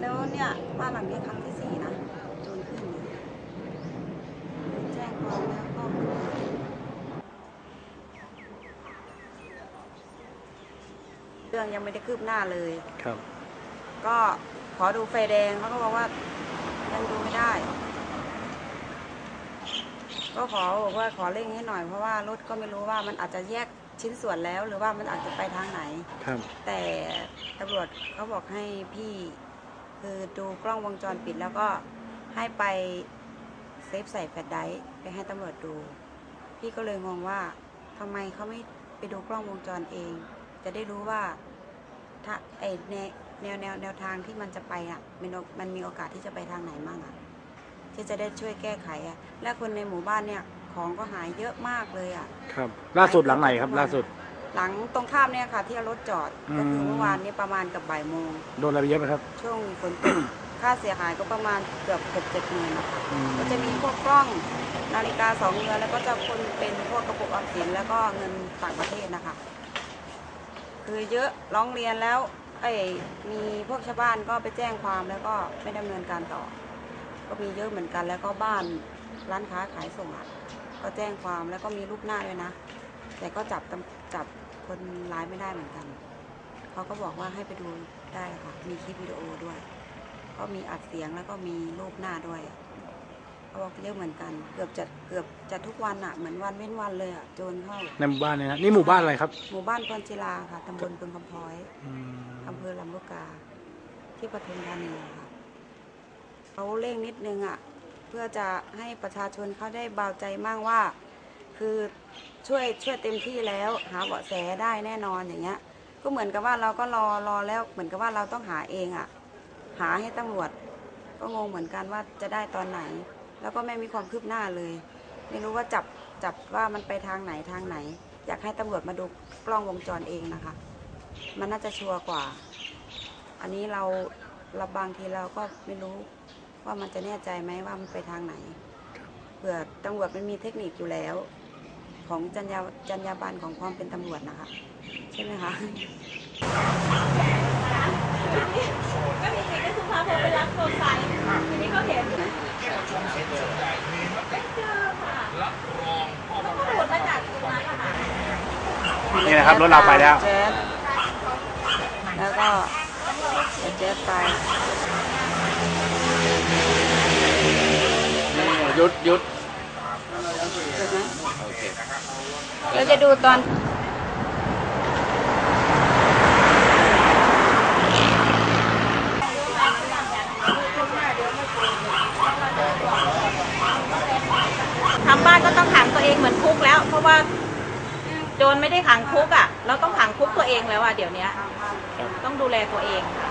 แล้วเนี่ยบ้านหลังนี้ครั้งที่สี่นะโจรขึ้นเนี่ยแจ้งความแล้วก็เรื่องยังไม่ได้คืบหน้าเลย ครับ ก็ขอดูไฟแดงเขาก็บอกว่ายังดูไม่ได้ ก็ขอบอกว่าขอเร่งให้หน่อยเพราะว่ารถก็ไม่รู้ว่ามันอาจจะแยกชิ้นส่วนแล้วหรือว่ามันอาจจะไปทางไหน ครับ แต่ตำรวจเขาบอกให้พี่ คือดูกล้องวงจรปิดแล้วก็ให้ไปเซฟใส่แฟลชไดรฟ์ไปให้ตำรวจดู พี่ก็เลยงงว่าทำไมเขาไม่ไปดูกล้องวงจรเอง จะได้รู้ว่าถ้าไอแนวแนวแนวแนวทางที่มันจะไปอะมันมันมีโอกาสที่จะไปทางไหนมั่งอะที่จะได้ช่วยแก้ไขอะ และคนในหมู่บ้านเนี่ยของก็หายเยอะมากเลยอะ ครับ ล่าสุดหลังไหนครับ ล่าสุด หลังตรงข้ามเนี่ยค่ะ ที่เอารถจอดอืมก็คือเมื่อวานนี้ประมาณกับบ่ายโมงโดนอะไรไปเยอะไหมครับ ช่วงฝนตกค่าเสียหายก็ประมาณเกือบเกือบเจ็ดหมื่นนะคะอืมก็จะมีพวกกล้องนาฬิกาสองเรือนแล้วก็จะคนเป็นพวกกระปุกออมสินแล้วก็เงินต่างประเทศนะคะ คือเยอะร้องเรียนแล้วไอ้ยมีพวกชาวบ้านก็ไปแจ้งความแล้วก็ไม่ดำเนินการต่อ ก็มีเยอะเหมือนกันแล้วก็บ้านร้านค้าขายส่งอะก็แจ้งความแล้วก็มีรูปหน้าด้วยนะ แต่ก็จับตำจับคนร้ายไม่ได้เหมือนกัน เขาก็บอกว่าให้ไปดูได้ค่ะ มีคลิปวิดีโอด้วย ก็มีอัดเสียงแล้วก็มีรูปหน้าด้วยเขาบอกเยอะเหมือนกัน เกือบจะเกือบจะทุกวันอะเหมือนวันเว้นวันเลยอะโจรเข้าในหมู่บ้านเนี่ยนะนี่หมู่บ้านอะไรครับ หมู่บ้านพรจิลาค่ะตำบลปึงคำพร้อยอืมอำเภอลำลูกกา ที่ปทุมธานีค่ะเขาเร่งนิดนึงอะเพื่อจะให้ประชาชนเขาได้เบาใจมั่งว่า คือช่วยช่วยเต็มที่แล้วหาเบาะแสได้แน่นอนอย่างเงี้ย ก็เหมือนกับว่าเราก็รอรอแล้วเหมือนกับว่าเราต้องหาเองอะ หาให้ตำรวจ ก็งงเหมือนกันว่าจะได้ตอนไหน แล้วก็ไม่มีความคืบหน้าเลย ไม่รู้ว่าจับจับว่ามันไปทางไหนทางไหน อยากให้ตำรวจมาดูกล้องวงจรเองนะคะ มันน่าจะชัวร์กว่า อันนี้เราเราบางทีเราก็ไม่รู้ว่ามันจะแน่ใจไหมว่ามันไปทางไหนเผื่อตำรวจมันมีเทคนิคอยู่แล้ว ของจรรยาจรรยาบรรณของความเป็นตำรวจนะคะ ใช่ไหมคะก็มีเด็กได้สุภาพพอไปรับโทรศัพท์ทีนี้ก็เห็นไม่เจอค่ะแล้วก็โดดมาจากตรงนั้นอะค่ะนี่นะครับรถเราไปแล้วแจ๊สแล้วก็เอาแจ๊สไปยุดยุดถู กไหมเราจะดูตอนทำบ้านก็ต้องขังตัวเองเหมือนคุกแล้ว เพราะว่าโจรไม่ได้ขังคุกอะ เราต้องขังคุกตัวเองแล้วอะเดี๋ยวเนี้ยต้องดูแลตัวเองค่ะ